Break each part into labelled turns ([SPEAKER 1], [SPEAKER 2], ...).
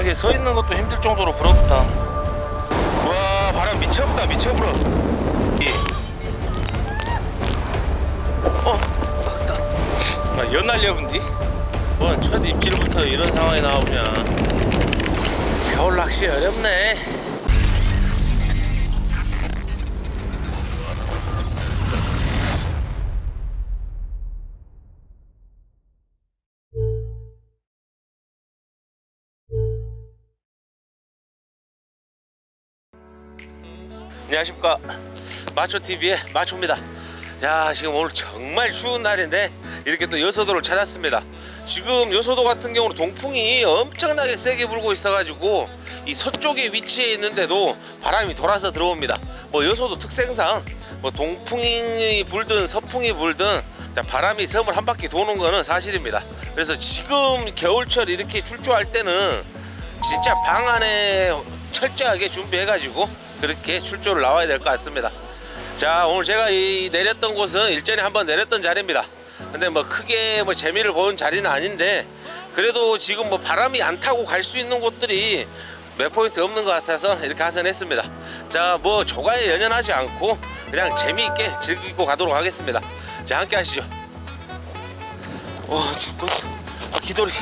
[SPEAKER 1] 이게 서 있는 것도 힘들 정도로 부럽다. 와 바람 미쳐부다 미쳐불어. 예. 어, 갔다. 아, 연날려본디? 뭔첫 입질부터 이런 상황이 나오냐. 겨울 낚시 어렵네. 안녕하십니까. 마초TV의 마초입니다. 자 지금 오늘 정말 추운 날인데 이렇게 또 여서도를 찾았습니다. 지금 여서도 같은 경우는 동풍이 엄청나게 세게 불고 있어 가지고 이 서쪽에 위치해 있는데도 바람이 돌아서 들어옵니다. 뭐 여서도 특성상 뭐 동풍이 불든 서풍이 불든 자, 바람이 섬을 한 바퀴 도는 거는 사실입니다. 그래서 지금 겨울철 이렇게 출조할 때는 진짜 방 안에 철저하게 준비해 가지고 그렇게 출조를 나와야 될 것 같습니다. 자 오늘 제가 이 내렸던 곳은 일전에 한번 내렸던 자리입니다. 근데 뭐 크게 뭐 재미를 본 자리는 아닌데 그래도 지금 뭐 바람이 안 타고 갈 수 있는 곳들이 몇 포인트 없는 것 같아서 이렇게 하선했습니다. 자 뭐 조가에 연연하지 않고 그냥 재미있게 즐기고 가도록 하겠습니다. 자 함께 하시죠. 와 죽겠어. 아 기돌이.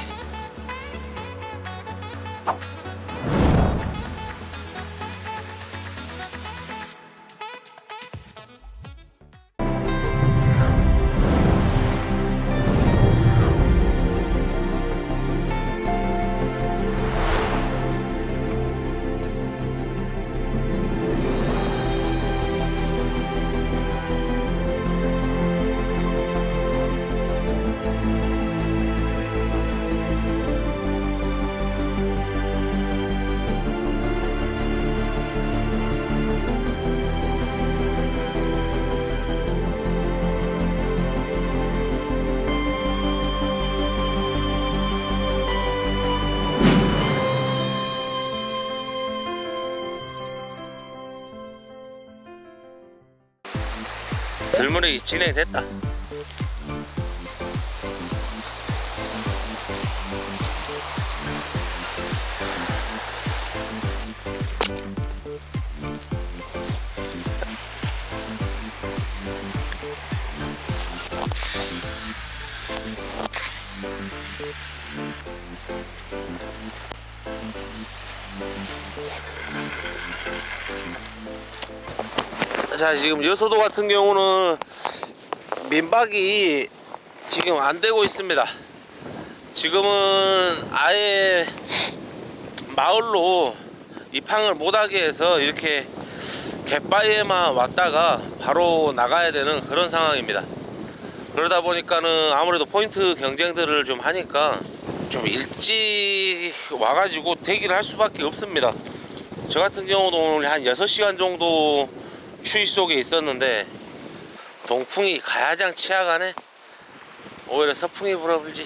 [SPEAKER 1] 들물이 진행됐다. 자 지금 여소도 같은 경우는 민박이 지금 안 되고 있습니다. 지금은 아예 마을로 입항을 못하게 해서 이렇게 갯바위에만 왔다가 바로 나가야 되는 그런 상황입니다. 그러다 보니까는 아무래도 포인트 경쟁들을 좀 하니까 좀 일찍 와가지고 대기를 할 수밖에 없습니다. 저 같은 경우도 오늘 한 6시간 정도 추위 속에 있었는데 동풍이 가야장 치아가네. 오히려 서풍이 불어불지.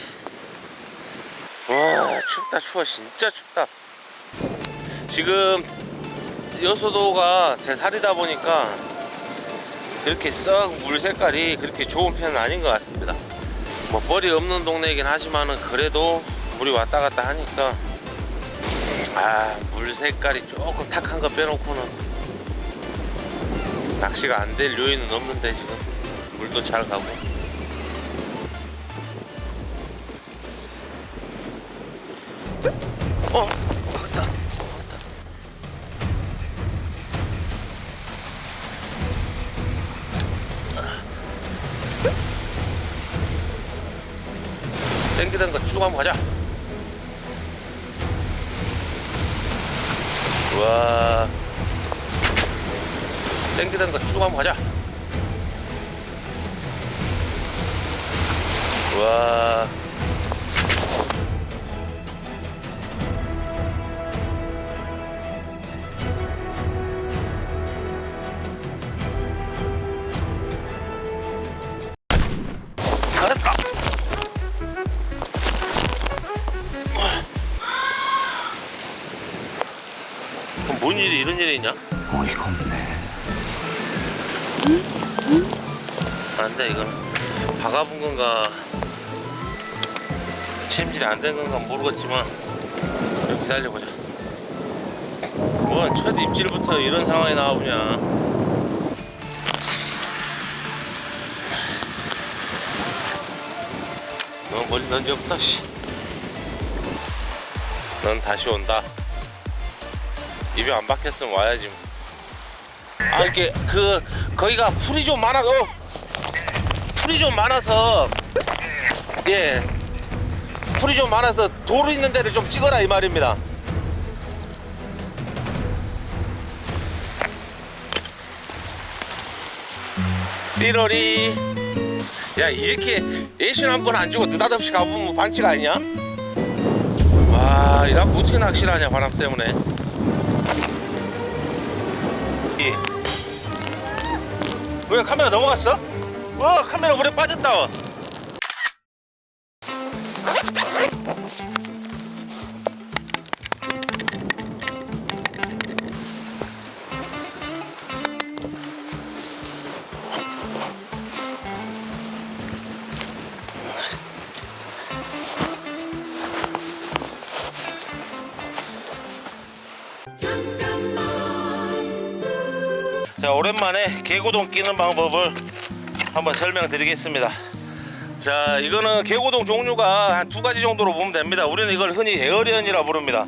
[SPEAKER 1] 와 춥다 추워. 진짜 춥다. 지금 여수도가 대살이다 보니까 그렇게 썩 물 색깔이 그렇게 좋은 편은 아닌 것 같습니다. 뭐 머리 없는 동네이긴 하지만은 그래도 물이 왔다 갔다 하니까 아 물 색깔이 조금 탁한 거 빼놓고는 낚시가 안 될 요인은 없는데 지금 물도 잘 가고. 어? 갔다. 갔다. 땡기던 거 쭉 한번 가자. 와 땡기던 거쭉 한번 가자. 와. 그럼 뭔 일이 이런 일이 있냐?
[SPEAKER 2] 어이가 없네.
[SPEAKER 1] 안돼 이거는 박아본 건가 챔질이 안 된 건가 모르겠지만 이렇게 기다려보자. 뭔 첫 입질부터 이런 상황이 나오냐. 너무 멀리 던져보다, 씨. 넌 다시 온다. 입이 안 박혔으면 와야지. 뭐. 아, 이렇게, 그, 거기가 풀이 좀 많아, 어! 풀이 좀 많아서, 예. 풀이 좀 많아서 돌 있는 데를 좀 찍어라, 이 말입니다. 띠로리. 야, 이렇게 애신 한 번 안 주고 느닷없이 가보면 뭐 반칙 아니냐? 와, 이라고 어떻게 낚시를 하냐, 바람 때문에. 예. 왜 카메라 넘어갔어? 와, 카메라 물에 빠졌다. 자 오랜만에 개고동 끼는 방법을 한번 설명드리겠습니다. 자 이거는 개고동 종류가 한 두 가지 정도로 보면 됩니다. 우리는 이걸 흔히 에어리언이라 부릅니다.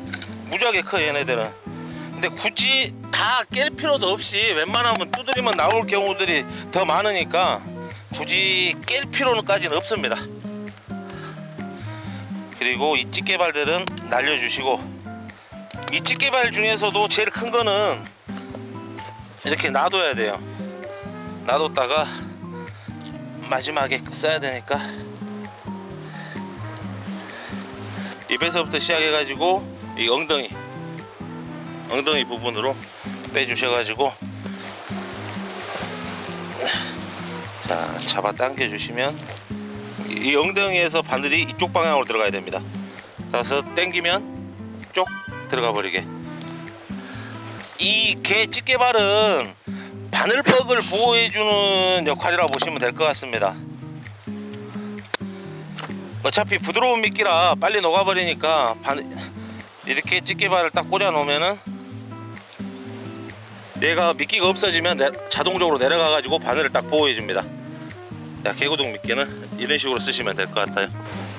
[SPEAKER 1] 무지하게 커 얘네들은. 근데 굳이 다 깰 필요도 없이 웬만하면 두드리면 나올 경우들이 더 많으니까 굳이 깰 필요는까지는 없습니다. 그리고 이 찌개발들은 날려주시고 이 찌개발 중에서도 제일 큰 거는 이렇게 놔둬야 돼요. 놔뒀다가 마지막에 써야 되니까 입에서부터 시작해가지고 이 엉덩이 엉덩이 부분으로 빼주셔가지고 자 잡아 당겨 주시면 이 엉덩이에서 바늘이 이쪽 방향으로 들어가야 됩니다. 그래서 당기면 쪽 들어가 버리게. 이 개 집게발은 바늘벽을 보호해주는 역할이라 보시면 될 것 같습니다. 어차피 부드러운 미끼라 빨리 녹아버리니까 바늘, 이렇게 집게발을 딱 꽂아 놓으면은 얘가 미끼가 없어지면 내- 자동적으로 내려가 가지고 바늘을 딱 보호해 줍니다. 자, 개구동 미끼는 이런 식으로 쓰시면 될 것 같아요.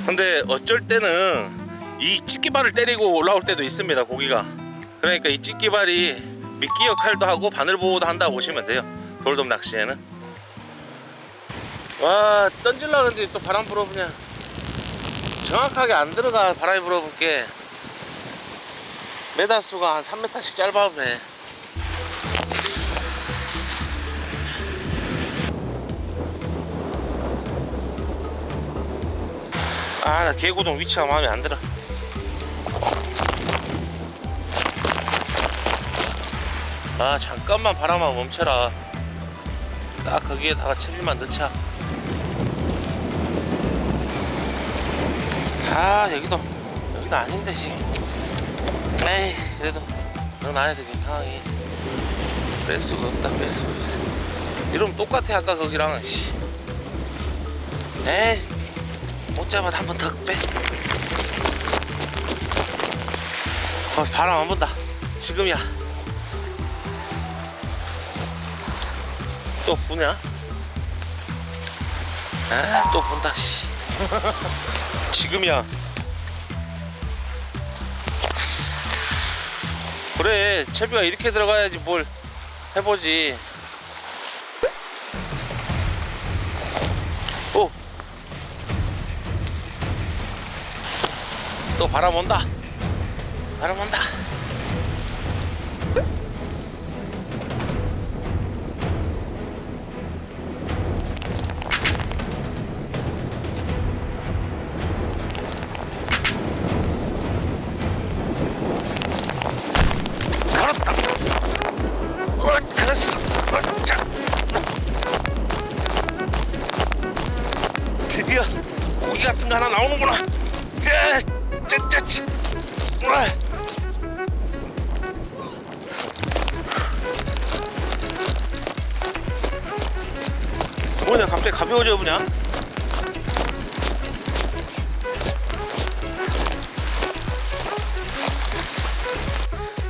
[SPEAKER 1] 근데 어쩔 때는 이 집게발을 때리고 올라올 때도 있습니다. 고기가. 그러니까 이 찌끼발이 미끼 역할도 하고 바늘 보호도 한다고 보시면 돼요. 돌돔 낚시에는. 와 던질라 근데 또 바람 불어보냐 정확하게 안 들어가 바람이 불어볼게. 메다수가 한 3m씩 짧아보네. 아나 개구동 위치가 마음에 안 들어 아 잠깐만 바람아 멈춰라. 딱 거기에다가 채비만 넣자. 아 여기도 여기도 아닌데 지금. 에이 그래도 넣어놔야 돼 지금 상황이. 뺄 수가 없다 뺄 수가 없어. 이러면 똑같아 아까 거기랑. 씨. 에이 못 잡아도 한 번 더 빼. 어, 바람 안 분다. 지금이야. 또 부냐? 아, 또 분다, 씨. 지금이야. 그래, 채비가 이렇게 들어가야지 뭘 해보지. 오! 또 바람 온다. 바람 온다. 드디어 고기 같은 거 하나 나오는구나. 야, 짜짜치. 와. 뭐냐 갑자기 가벼워져 보냐?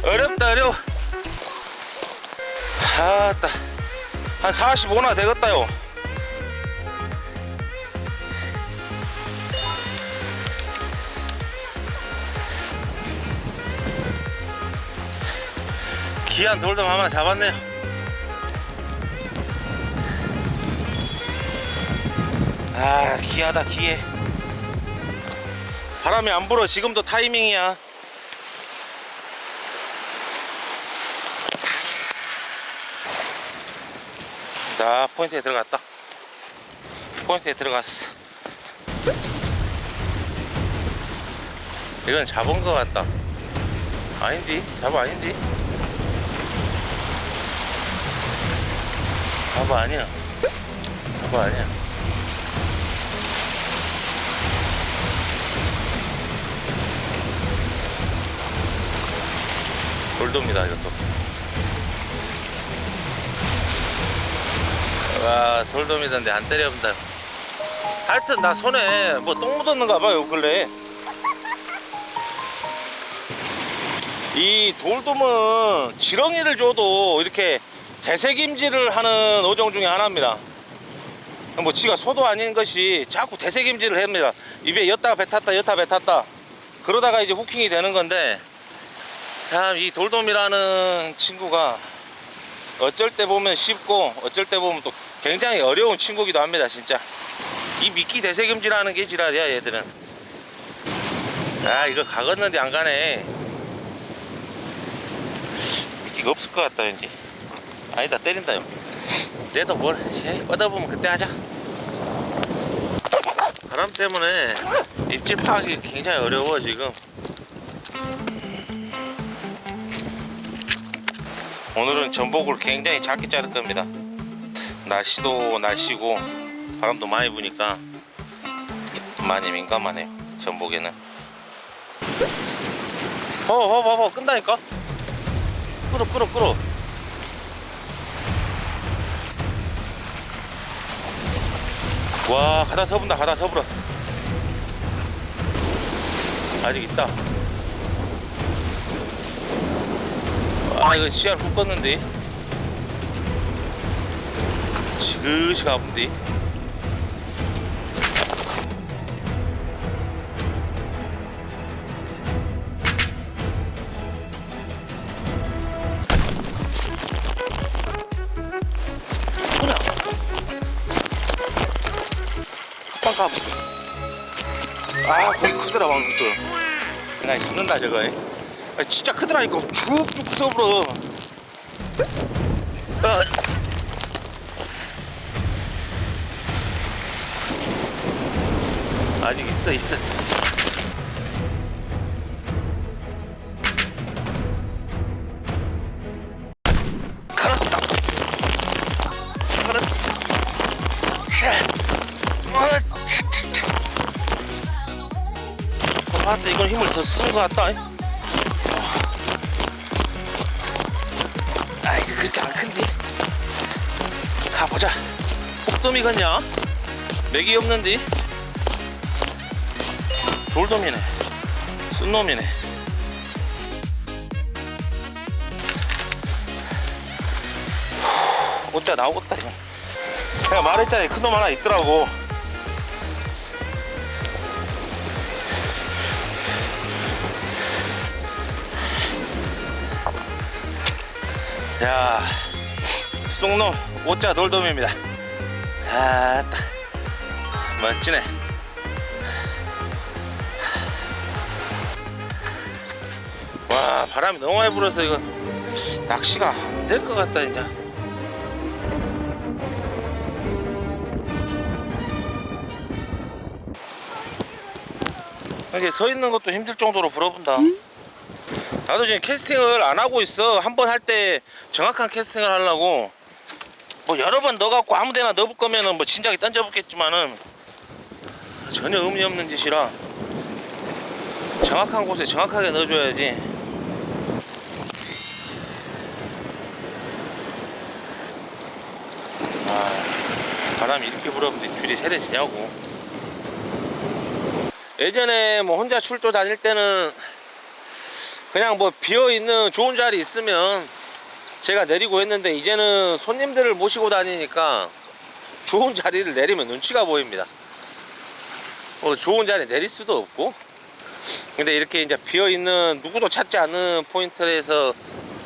[SPEAKER 1] 어렵다 어려워 아따 한 45나 되겠다요 귀한 돌돔 하나 잡았네요. 아 귀하다 귀해. 바람이 안 불어. 지금도 타이밍이야. 자 포인트에 들어갔다. 포인트에 들어갔어. 이건 잡은 거 같다. 아닌디? 잡아 아닌디 잡아 아니야. 잡아 아니야. 돌돔이다 이것도. 와 돌돔이던데 안 때려본다. 하여튼 나 손에 뭐 똥 묻었는가 봐요 근래. 이 돌돔은 지렁이를 줘도 이렇게 대세김질을 하는 어종 중에 하나입니다. 뭐 지가 소도 아닌 것이 자꾸 대세김질을 합니다. 입에 엿다가 뱉었다 엿다 뱉었다. 그러다가 이제 후킹이 되는 건데 참이 돌돔이라는 친구가 어쩔 때 보면 쉽고 어쩔 때 보면 또 굉장히 어려운 친구기도 합니다 진짜. 이 미끼 대세김질하는 게 지랄이야 얘들은. 아 이거 가겠는데 안 가네. 미끼가 없을 것 같다 왠지 아니다 때린다요 내도 뭘 에이, 뻗어보면 그때 하자 바람 때문에 입질 파악이 굉장히 어려워 지금 오늘은 전복을 굉장히 작게 자를 겁니다. 날씨도 날씨고 바람도 많이 부니까 많이 민감하네요. 전복에는. 어, 어, 봐봐, 끈다니까. 끌어, 끌어, 끌어. 와, 가다 서분다, 가다 서불어. 아직 있다. 아 이거 시야를 훅 껐는데 지그시 가본데 아 거기 크더라 방금. 나 잡는다 저거. 아, 진짜 크더라니까 쭉쭉 써버려 아. 아직 있어 있어 있어 것 같다. 아 이제 그렇게 안 큰데. 가보자. 폭돔이겠냐? 맥이 없는데. 돌돔이네. 순놈이네. 어째 나오겠다 이거 내가 말했잖아. 큰 놈 하나 있더라고 야 쑥놈 오자 돌돔입니다. 아따 멋지네. 와 바람이 너무 많이 불어서 이거 낚시가 안 될 것 같다 이제. 이게 서 있는 것도 힘들 정도로 불어본다 나도 지금 캐스팅을 안 하고 있어. 한 번 할 때 정확한 캐스팅을 하려고. 뭐 여러 번 넣어갖고 아무 데나 넣을 거면은 뭐 진작에 던져보겠지만은 전혀 의미 없는 짓이라 정확한 곳에 정확하게 넣어줘야지. 아 바람이 이렇게 불었는데 줄이 세대지냐고. 예전에 뭐 혼자 출조 다닐 때는 그냥 뭐 비어 있는 좋은 자리 있으면 제가 내리고 했는데 이제는 손님들을 모시고 다니니까 좋은 자리를 내리면 눈치가 보입니다. 뭐 좋은 자리 내릴 수도 없고 근데 이렇게 이제 비어 있는 누구도 찾지 않는 포인트에서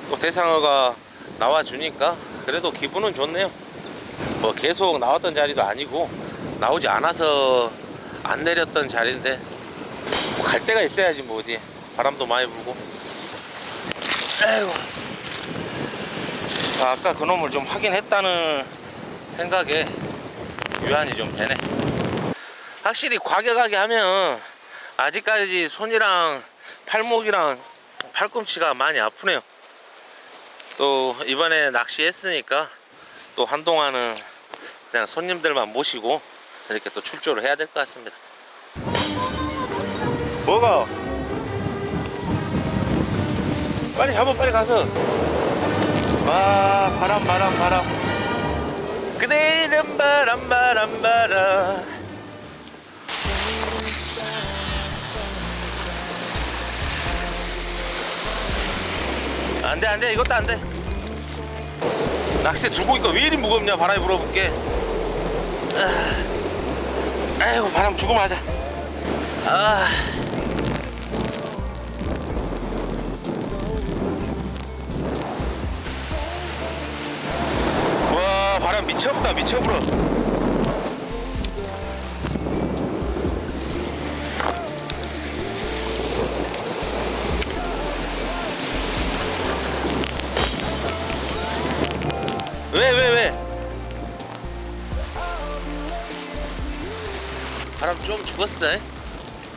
[SPEAKER 1] 또 대상어가 나와 주니까 그래도 기분은 좋네요. 뭐 계속 나왔던 자리도 아니고 나오지 않아서 안 내렸던 자리인데 뭐 갈 데가 있어야지 뭐 어디에 바람도 많이 불고 에이고 아, 아까 그놈을 좀 확인했다는 생각에 유한이 좀 되네. 확실히 과격하게 하면 아직까지 손이랑 팔목이랑 팔꿈치가 많이 아프네요. 또 이번에 낚시했으니까 또 한동안은 그냥 손님들만 모시고 이렇게 또 출조를 해야 될 것 같습니다. 뭐가? 빨리 잡아 빨리 가서. 아 바람 바람 바람. 그대는 바람 바람 바람. 안돼 안돼 이것도 안돼. 낚싯대 들고 있니까 왜 이리 무겁냐 바람이 불어볼게. 아, 아이고 바람 죽으면 하자. 아 미쳐불어 왜왜 왜, 바람 좀 죽었어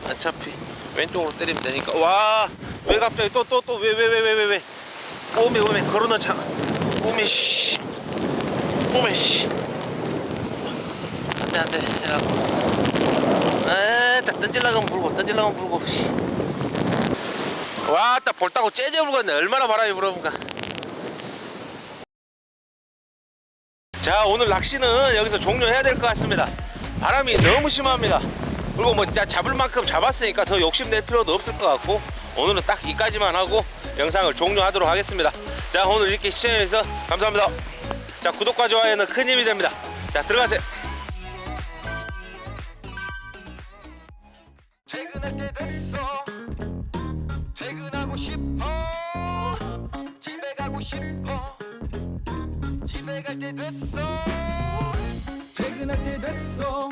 [SPEAKER 1] 어차피. 왼쪽으로 때리면 되니까. 와! 왜 갑자기 또 또 또 왜 왜 왜 왜 왜 왜? 오메 오메 걸어놓자. 오메 씨. 오메 씨 안돼 안돼 해라고. 에따 던질라가면 불고 던질라가면 불고 씨. 와따 볼따고 째져 불겠네. 얼마나 바람이 불어본가 자 오늘 낚시는 여기서 종료해야 될 것 같습니다. 바람이 너무 심합니다. 그리고 뭐 잡을 만큼 잡았으니까 더 욕심낼 필요도 없을 것 같고 오늘은 딱 이까지만 하고 영상을 종료하도록 하겠습니다. 자 오늘 이렇게 시청해주셔서 감사합니다. 자 구독과 좋아요는 큰 힘이 됩니다. 자 들어가세요
[SPEAKER 2] 됐어. 퇴근하고 싶어. 집에 가고 싶어. 집에 갈 때 됐어. 퇴근할 때 됐어.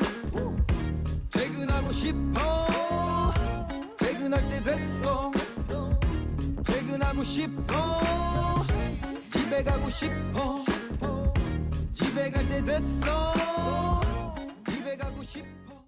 [SPEAKER 2] 퇴근하고 싶어. 퇴근할 때 됐어. 퇴근하고 싶어. 집에 가고 싶어. 집에 갈 때 됐어. 집에 가고 싶어